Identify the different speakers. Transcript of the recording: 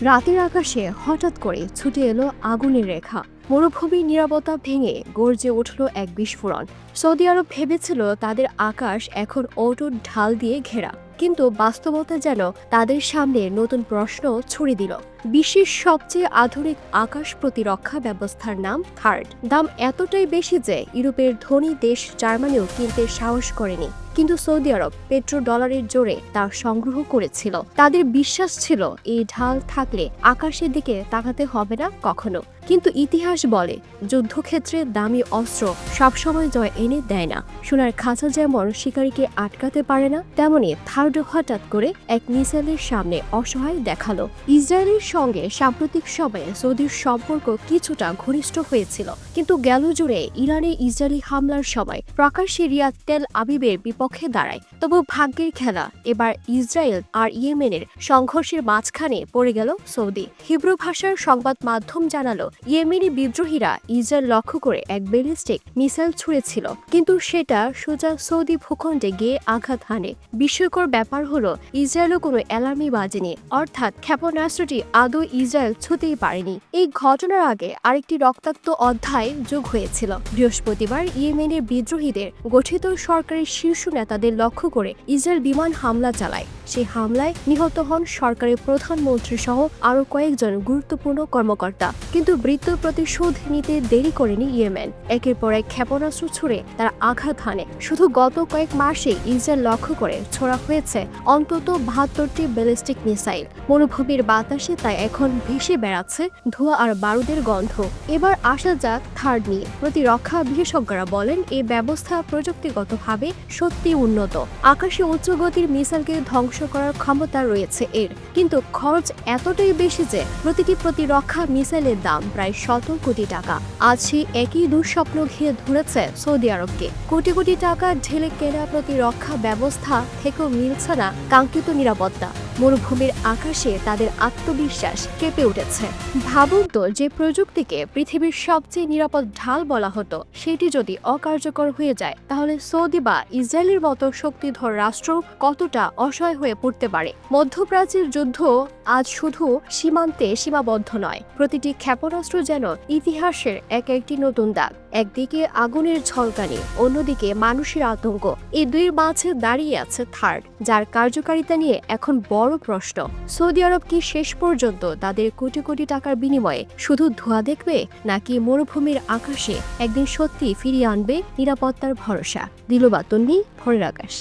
Speaker 1: রাতের আকাশে হঠাৎ করে ছুটে এলো আগুনের রেখা। মরুভূমির নিরাপত্তা ভেঙে গর্জে উঠল এক বিস্ফোরণ। সৌদি আরব ভেবেছিল তাদের আকাশ এখন অটুট ঢাল দিয়ে ঘেরা। কিন্তু বাস্তবতা যেন তাদের সামনে নতুন প্রশ্ন ছুড়ে দিল। বিশ্বের সবচেয়ে আধুনিক আকাশ প্রতিরক্ষা ব্যবস্থার নাম থার্ড দাম এতটাই বেশি যে ইউরোপের ধনী দেশ জার্মানিও কিনতে সাহস করেনি। কিন্তু সৌদি আরব পেট্রো ডলারের জোরে তা সংগ্রহ করেছিল। তাদের বিশ্বাস ছিল, এই ঢাল থাকলে আকাশের দিকে তাকাতে হবে না কখনো। কিন্তু ইতিহাস বলে, যুদ্ধক্ষেত্রে দামি অস্ত্র সবসময় জয় এনে দেয় না। সোনার খাঁচা যেমন শিকারীকে আটকাতে পারে না, তেমনি থার্ড হঠাৎ করে এক মিসাইলের সামনে অসহায় দেখাল। ইসরায়েলের সঙ্গে সাম্প্রতিক সময়ে সৌদির সম্পর্ক কিছুটা ঘনিষ্ঠ হয়েছিল, কিন্তু গেল জুড়ে ইরানে ইসরায়েলি হামলার সময় প্রকাশ্যে রিয়াদ তেল আবিবের বিপক্ষে দাঁড়ায়। তবু ভাগ্যের খেলা, এবার ইসরায়েল আর ইয়েমেনের সংঘর্ষের মাঝখানে পড়ে গেল সৌদি। হিব্রু ভাষার সংবাদ মাধ্যম জানালো ইয়েমেনি বিদ্রোহীরা ইসরায়েল লক্ষ্য করে এক ব্যালিস্টিক মিসাইল ছুঁড়েছিল, কিন্তু সেটা সোজা সৌদি ভূখণ্ডে গিয়ে আঘাত হানে। বিস্ময়কর ব্যাপার হলো, ইসরায়েলও কোনো অ্যালার্মই বাজেনি, অর্থাৎ ক্ষেপণাস্ত্রটি আদৌ ইসরায়েল ছুঁতেই পারেনি। এই ঘটনার আগে আরেকটি রক্তাক্ত অধ্যায় যোগ হয়েছিল। বৃহস্পতিবার ইয়েমেনের বিদ্রোহীদের গঠিত সরকারের শীর্ষ নেতাদের লক্ষ্য করে ইসরায়েল বিমান হামলা চালায়। সেই হামলায় নিহত হন সরকারের প্রধানমন্ত্রী সহ আরও কয়েকজন গুরুত্বপূর্ণ কর্মকর্তা। কিন্তু মৃত্যুর প্রতিশোধ নিতে দেরি করেনি ইয়েমেন। একের পর এক ক্ষেপণাস্ত্র ছুড়ে তার আঘাত হানে। শুধু গত কয়েক মাসে ইসরায়েল লক্ষ্য করে ছোড়া হয়েছে অন্তত বাহাত্তরটি ব্যালিস্টিক মিসাইল। মরুভূমির বাতাসে তাই এখন ভেসে বেড়াচ্ছে ধোঁয়া আর বারুদের গন্ধ। এবার আসা যাক থার্ড নিয়ে। প্রতিরক্ষা বিশেষজ্ঞরা বলেন এই ব্যবস্থা প্রযুক্তিগতভাবে সত্যি উন্নত। আকাশে উচ্চ গতির মিসাইলকে ধ্বংস করার ক্ষমতা রয়েছে এর। কিন্তু খরচ এতটাই বেশি যে প্রতিটি প্রতিরক্ষা মিসাইলের দাম প্রায় শত কোটি টাকা। আজ সেই একই দুঃস্বপ্ন ঘিরে ধরেছে সৌদি আরবকে। কোটি কোটি টাকা ঢেলে কেনা প্রতিরক্ষা ব্যবস্থা থেকেও মিলছে না কাঙ্ক্ষিত নিরাপত্তা। মরুভূমির আকাশে তাদের আত্মবিশ্বাস কেঁপে উঠেছে। ভাবুন তো যে প্রযুক্তিকে পৃথিবীর সবচেয়ে নিরাপদ ঢাল বলা হতো, সেটি যদি অকার্যকর হয়ে যায়, তাহলে সৌদি বা ইসরায়েলের মতো শক্তিধর রাষ্ট্র কতটা অসহায় হয়ে পড়তে পারে? মধ্যপ্রাচ্যের যুদ্ধ আজ শুধু সীমান্তে সীমাবদ্ধ নয়, প্রতিটি ক্ষেপণাস্ত্র যেন ইতিহাসের এক একটি নতুন দাগ। একদিকে আগুনের ঝলকানি, অন্যদিকে মানুষের আতঙ্ক। এই দুই মাঝে দাঁড়িয়ে আছে থার্ড, যার কার্যকারিতা নিয়ে এখন বড় প্রশ্ন। সৌদি আরব কি শেষ পর্যন্ত তাদের কোটি কোটি টাকার বিনিময়ে শুধু ধোঁয়া দেখবে, নাকি মরুভূমির আকাশে একদিন সত্যি ফিরিয়ে আনবে নিরাপত্তার ভরসা? দিলবাতন্নি ভরের আকাশ।